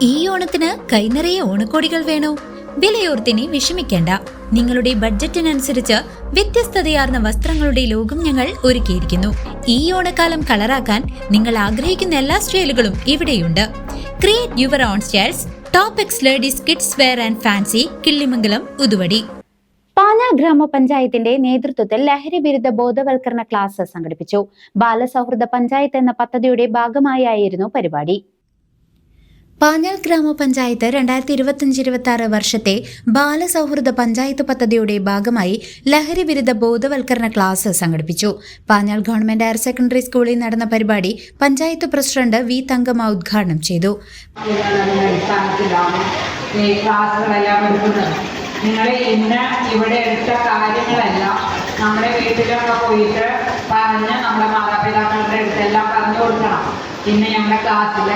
ഈ ഓണത്തിന് കൈനിറയെ ഓണക്കോടികൾ വേണോ? വിലയോർത്തിനി വിഷമിക്കേണ്ട. നിങ്ങളുടെ ബഡ്ജറ്റിനനുസരിച്ച് വ്യത്യസ്തതയാർന്ന വസ്ത്രങ്ങളുടെ ലോകം ഞങ്ങൾ ഒരുക്കിയിരിക്കുന്നു. ഈ ഓണക്കാലം കളറാക്കാൻ നിങ്ങൾ ആഗ്രഹിക്കുന്ന എല്ലാ സ്റ്റൈലുകളും ഇവിടെയുണ്ട്. Create your own styles top x ladies kids wear and fancy Killimangalam Uthuvadi. Pala ഗ്രാമപഞ്ചായത്തിന്റെ നേതൃത്വത്തിൽ ലഹരി വിരുദ്ധ ബോധവൽക്കരണ ക്ലാസ് സംഘടിപ്പിച്ചു. ബാലസൗഹൃദ പഞ്ചായത്ത് എന്ന പദ്ധതിയുടെ ഭാഗമായായിരുന്നു പരിപാടി. പാഞ്ഞാൾ ഗ്രാമപഞ്ചായത്ത് രണ്ടായിരത്തി ഇരുപത്തിയഞ്ച് ഇരുപത്തി ആറ് വർഷത്തെ ബാലസൗഹൃദ പഞ്ചായത്ത് പദ്ധതിയുടെ ഭാഗമായി ലഹരി വിരുദ്ധ ബോധവൽക്കരണ ക്ലാസ് സംഘടിപ്പിച്ചു. പാഞ്ഞാൽ ഗവൺമെന്റ് ഹയർ സെക്കൻഡറി സ്കൂളിൽ നടന്ന പരിപാടി പഞ്ചായത്ത് പ്രസിഡന്റ് വി തങ്കമ്മ ഉദ്ഘാടനം ചെയ്തു. നിങ്ങൾ ഇന്ന് ഇവിടെ എടുത്ത കാര്യങ്ങളെല്ലാം. നമ്മുടെ വീട്ടിലൊക്കെ പോയിട്ട് പറഞ്ഞ് നമ്മുടെ മാതാപിതാക്കളുടെ അടുത്തെല്ലാം പറഞ്ഞു കൊടുക്കണം. പിന്നെ ഞങ്ങളുടെ ക്ലാസ്സിൽ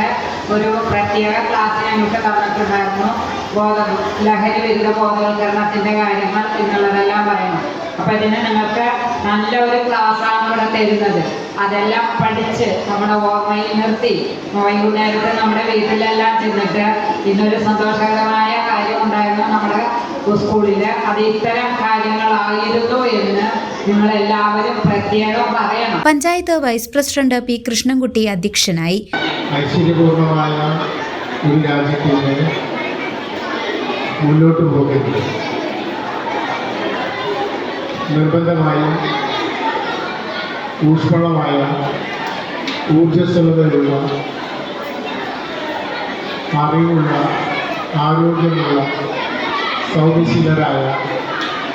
ഒരു പ്രത്യേക ക്ലാസ് ഞങ്ങൾക്ക് തന്നിട്ടുണ്ടായിരുന്നു. ബോധ ലഹരി വിരുദ്ധ ബോധവൽക്കരണത്തിന്റെ കാര്യങ്ങൾ എന്നുള്ളതെല്ലാം പറയണം അപ്പൊ ഇതിന് നിങ്ങൾക്ക് നല്ല നല്ലൊരു ക്ലാസ്സാണ് ഇവിടെ തരുന്നത്. അതെല്ലാം പഠിച്ച് നമ്മുടെ ഓർമ്മയിൽ നിർത്തി. വൈകുന്നേരത്ത് നമ്മുടെ വീട്ടിലെല്ലാം ചെന്നിട്ട് ഇന്നൊരു സന്തോഷകരമായ കാര്യം ഉണ്ടായിരുന്നു. നമ്മുടെ സ്കൂളിൽ അത് ഇത്തരം കാര്യങ്ങളായിരുന്നു എന്ന് നിങ്ങളെല്ലാവരും പ്രത്യേകം പറയണം. Panchayat vice president P Krishnankutty അധ്യക്ഷനായി. ഐശ്വര്യപൂർണമായ ഒരു രാജ്യത്തിന് മുന്നോട്ട് പോകരുത്. നിർബന്ധമായും ഊഷ്മളമായ ഊർജസ്വലതയുള്ള അറിവുള്ള ആരോഗ്യമുള്ള സൗമ്യശീലരായ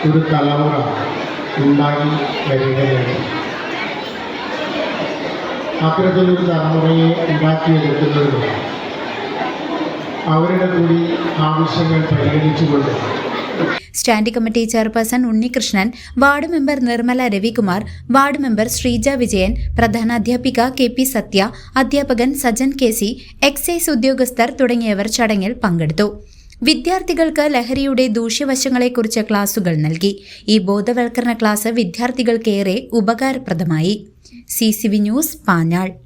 ഒരു തലമുറ ഉണ്ടായി വരികയാണ് അത്തരത്തിലൊരു തലമുറയെ ഉണ്ടാക്കിയെടുക്കുന്നതിന് അവരുടെ കൂടി ആവശ്യങ്ങൾ പരിഗണിച്ചുകൊണ്ട് standing committee chairperson Unnikrishnan ward member Nirmala Ravikumar ward member Sreeja Vijayan പ്രധാന അധ്യാപിക കെ പി സത്യ അധ്യാപകൻ സജൻ കെ സി എക്സൈസ് ഉദ്യോഗസ്ഥർ തുടങ്ങിയവർ ചടങ്ങിൽ പങ്കെടുത്തു. വിദ്യാർത്ഥികൾക്ക് ലഹരിയുടെ ദൂഷ്യവശങ്ങളെക്കുറിച്ച് ക്ലാസുകൾ നൽകി. ഈ ബോധവൽക്കരണ ക്ലാസ് വിദ്യാർത്ഥികൾക്കേറെ ഉപകാരപ്രദമായി. C C V news Panjal.